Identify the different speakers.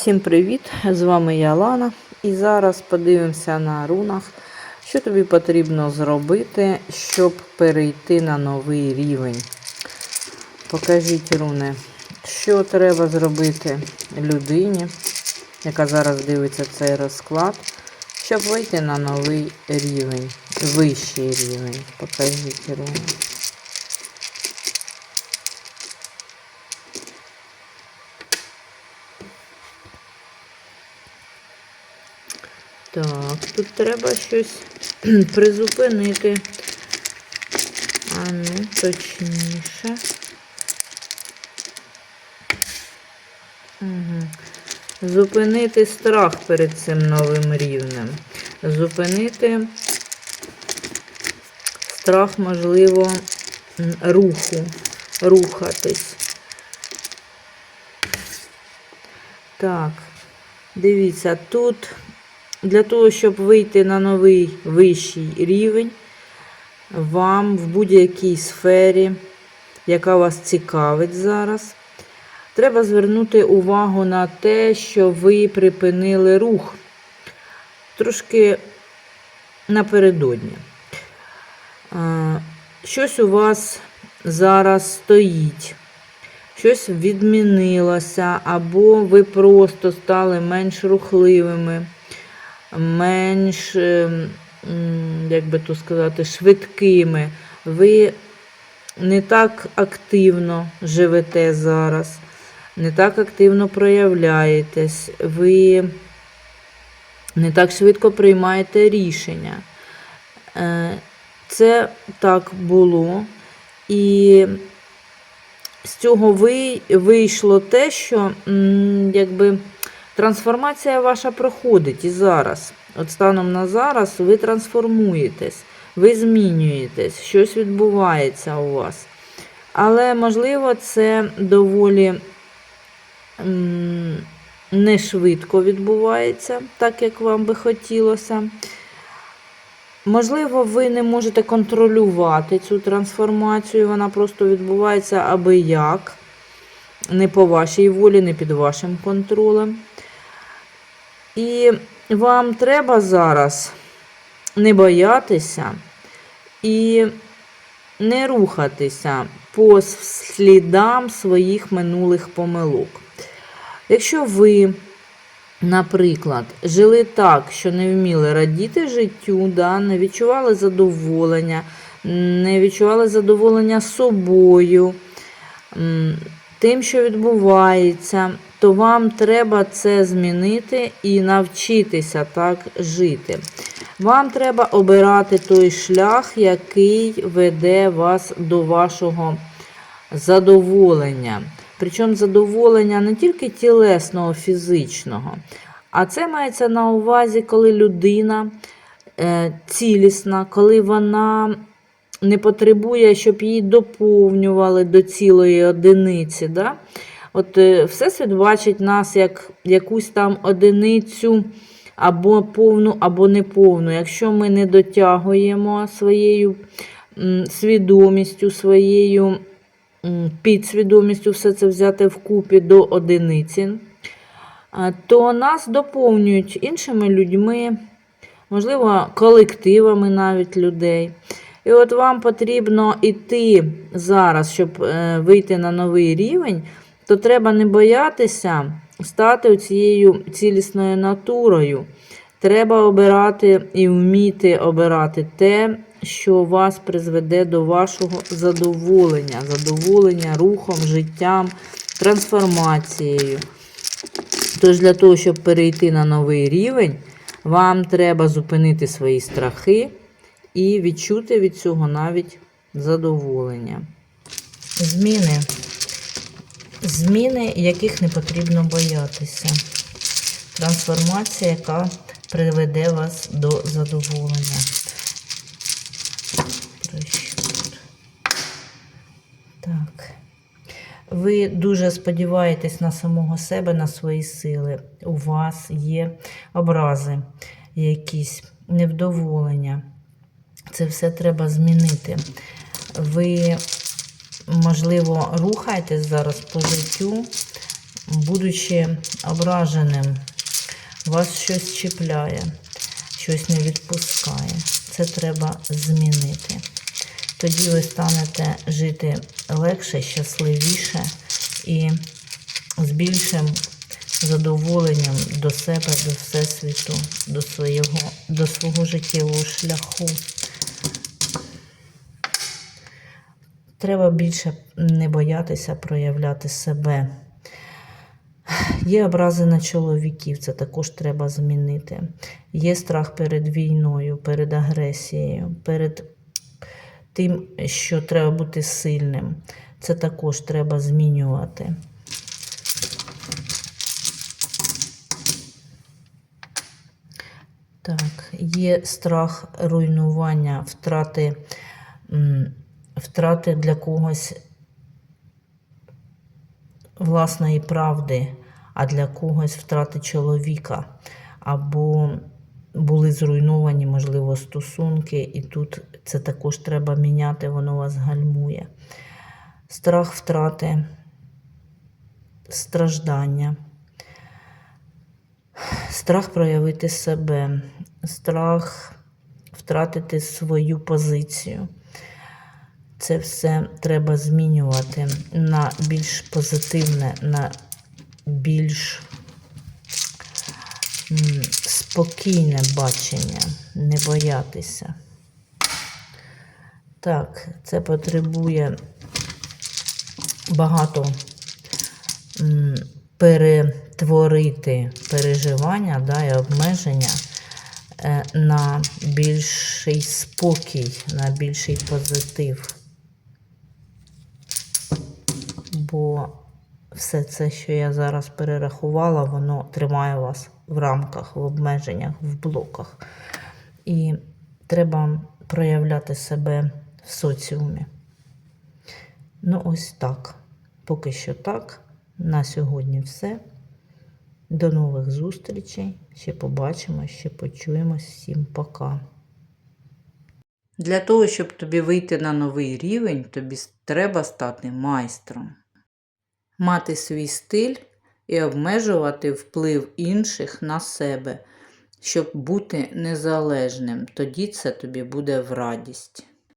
Speaker 1: Всім привіт! З вами я Лана. І зараз подивимося на рунах, що тобі потрібно зробити, щоб перейти на новий рівень. Покажіть руни, що треба зробити людині, яка зараз дивиться цей розклад, щоб вийти на новий рівень, вищий рівень. Покажіть руни. Так, тут треба щось призупинити. А ну, точніше. Угу. Зупинити страх перед цим новим рівнем. Зупинити страх, можливо, руху, рухатись. Так, дивіться, тут для того, щоб вийти на новий вищий рівень, вам в будь-якій сфері, яка вас цікавить зараз, треба звернути увагу на те, що ви припинили рух трошки напередодні. Щось у вас зараз стоїть, щось відмінилося, або ви просто стали менш рухливими менш, ем, як би то сказати, швидкими. Ви не так активно живете зараз, не так активно проявляєтесь, ви не так швидко приймаєте рішення. Е, Це так було. І з цього ви, вийшло те, що якби. Трансформація ваша проходить і зараз. От станом на зараз ви трансформуєтесь, ви змінюєтесь, щось відбувається у вас. Але, можливо, це доволі не швидко відбувається, так як вам би хотілося. Можливо, ви не можете контролювати цю трансформацію, вона просто відбувається аби як, не по вашій волі, не під вашим контролем. І вам треба зараз не боятися і не рухатися по слідам своїх минулих помилок. Якщо ви, наприклад, жили так, що не вміли радіти життю, да, не відчували задоволення, не відчували задоволення собою, тим, що відбувається, то вам треба це змінити і навчитися так жити. Вам треба обирати той шлях, який веде вас до вашого задоволення. Причому задоволення не тільки тілесного, фізичного, а це мається на увазі, коли людина е, цілісна, коли вона не потребує, щоб її доповнювали до цілої одиниці. Да? От е, Всесвіт бачить нас як якусь там одиницю або повну, або неповну. Якщо ми не дотягуємо своєю свідомістю, своєю підсвідомістю все це взяти вкупі до одиниці, то нас доповнюють іншими людьми, можливо, колективами навіть людей. І от вам потрібно йти зараз, щоб е, вийти на новий рівень, то треба не боятися стати цією цілісною натурою. Треба обирати і вміти обирати те, що вас призведе до вашого задоволення, задоволення рухом, життям, трансформацією. Тож, для того, щоб перейти на новий рівень, вам треба зупинити свої страхи і відчути від цього навіть задоволення. Зміни. Зміни, яких не потрібно боятися. Трансформація, яка приведе вас до задоволення. Так. Ви дуже сподіваєтесь на самого себе, на свої сили. У вас є образи, якісь невдоволення. Це все треба змінити. Ви, можливо, рухаєтесь зараз по життю, будучи ображеним, вас щось чіпляє, щось не відпускає. Це треба змінити. Тоді ви станете жити легше, щасливіше і з більшим задоволенням до себе, до всесвіту, до свого, до свого життєвого шляху. Треба більше не боятися проявляти себе. Є образи на чоловіків, це також треба змінити. Є страх перед війною, перед агресією, перед тим, що треба бути сильним. Це також треба змінювати. Так, є страх руйнування, втрати, втрати для когось власної правди, а для когось втрати чоловіка. Або були зруйновані, можливо, стосунки, і тут це також треба міняти, воно вас гальмує. Страх втрати, страждання, страх проявити себе, страх втратити свою позицію. Це все треба змінювати на більш позитивне, на більш спокійне бачення, не боятися. Так, це потребує багато перетворити переживання да, і обмеження е, на більший спокій, на більший позитив. Бо все це, що я зараз перерахувала, воно тримає вас в рамках, в обмеженнях, в блоках. І треба проявляти себе в соціумі. Ну, ось так. Поки що так. На сьогодні все. До нових зустрічей. Ще побачимо, ще почуємось. Всім пока.
Speaker 2: Для того, щоб тобі вийти на новий рівень, тобі треба стати майстром. Мати свій стиль і обмежувати вплив інших на себе, щоб бути незалежним. Тоді це тобі буде в радість.